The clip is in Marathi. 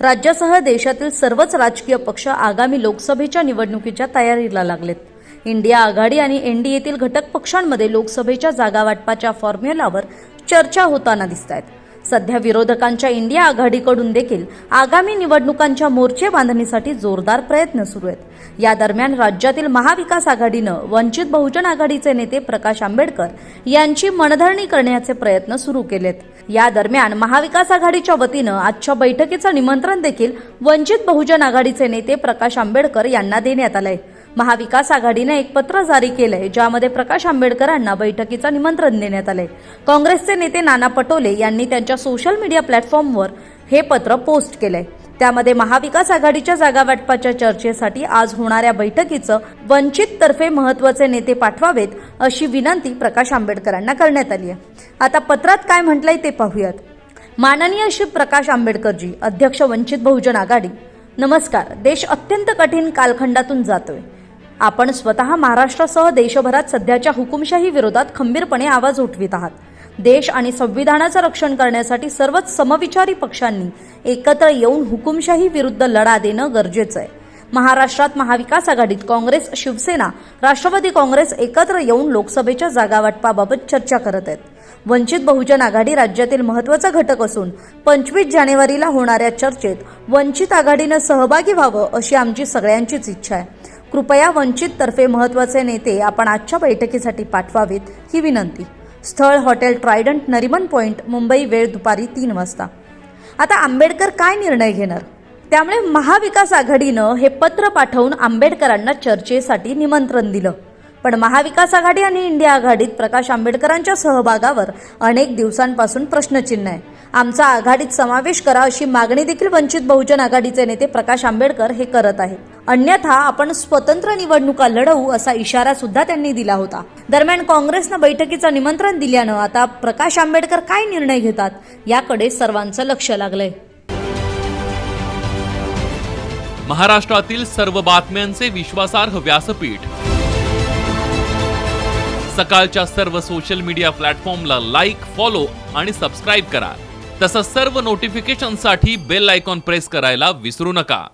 राज्यासह देशातील सर्वच राजकीय पक्ष आगामी लोकसभेच्या निवडणुकीच्या तयारीला लागलेत. इंडिया आघाडी आणि एनडीएतील घटक पक्षांमध्ये लोकसभेच्या जागा वाटपाच्या फॉर्म्युलावर चर्चा होताना दिसत आहेत सध्या विरोधकांच्या इंडिया आघाडीकडून देखील आगामी निवडणुकांच्या मोर्चे बांधणीसाठी जोरदार प्रयत्न सुरू आहेत. या दरम्यान राज्यातील महाविकास आघाडीनं वंचित बहुजन आघाडीचे नेते प्रकाश आंबेडकर यांची मनधरणी करण्याचे प्रयत्न सुरू केलेत. या दरम्यान महाविकास आघाडीच्या वतीनं आजच्या बैठकीचं निमंत्रण देखील वंचित बहुजन आघाडीचे नेते प्रकाश आंबेडकर यांना देण्यात आलंय. महाविकास आघाडीने एक पत्र जारी केलंय ज्यामध्ये प्रकाश आंबेडकरांना बैठकीचं निमंत्रण देण्यात आलंय. काँग्रेसचे नेते नाना पटोले यांनी त्यांच्या सोशल मीडिया प्लॅटफॉर्मवर हे पत्र पोस्ट केलंय. त्यामध्ये महाविकास आघाडीच्या जागा वाटपाच्या चर्चेसाठी आज होणाऱ्या बैठकीचं वंचित तर्फे महत्त्वाचे नेते पाठवावेत अशी विनंती प्रकाश आंबेडकरांना करण्यात आली आहे. आता पत्रात काय म्हटलंय ते पाहूयात. माननीय श्री प्रकाश आंबेडकरजी अध्यक्ष वंचित बहुजन आघाडी नमस्कार. देश अत्यंत कठीण कालखंडातून जातोय. आपण स्वतः महाराष्ट्रासह देशभरात सध्याच्या हुकुमशाही विरोधात खंबीरपणे आवाज उठवित आहात. देश आणि संविधानाचं रक्षण करण्यासाठी सर्वच समविचारी पक्षांनी एकत्र येऊन हुकुमशाही विरुद्ध लढा देणं गरजेचं आहे. महाराष्ट्रात महाविकास आघाडीत काँग्रेस शिवसेना राष्ट्रवादी काँग्रेस एकत्र येऊन लोकसभेच्या जागावाटपाबाबत चर्चा करत आहेत. वंचित बहुजन आघाडी राज्यातील महत्त्वाचा घटक असून पंचवीस जानेवारीला होणाऱ्या चर्चेत वंचित आघाडीनं सहभागी व्हावं अशी आमची सगळ्यांचीच इच्छा आहे. कृपया वंचित तर्फे महत्त्वाचे नेते आपण आजच्या बैठकीसाठी पाठवावेत ही विनंती. स्थळ hotel Trident Nariman Point Mumbai वेळ दुपारी तीन वाजता. आता आंबेडकर काय निर्णय घेणार? त्यामुळे महाविकास आघाडीनं हे पत्र पाठवून आंबेडकरांना चर्चेसाठी निमंत्रण दिलं. पण महाविकास आघाडी आणि इंडिया आघाडीत प्रकाश आंबेडकरांच्या सहभागावर अनेक दिवसांपासून प्रश्नचिन्ह आहे. आमचा आघाडीत समावेश करा अशी मागणी देखील वंचित बहुजन आघाडीचे नेते प्रकाश आंबेडकर हे करत आहेत. अन्यथा आपण स्वतंत्र निवडणुका लढवू असा इशारा सुद्धा त्यांनी दिला होता. दरम्यान काँग्रेसनं बैठकीचं निमंत्रण दिल्यानं आता प्रकाश आंबेडकर काय निर्णय घेतात याकडे सर्वांचं लक्ष लागलंय. महाराष्ट्रातील सर्व बातम्यांचे विश्वासार्ह व्यासपीठ. सकाळच्या सर्व सोशल मीडिया प्लॅटफॉर्मला लाईक फॉलो आणि सबस्क्राईब करा. तसंच सर्व नोटिफिकेशनसाठी बेल आयकॉन प्रेस करायला विसरू नका.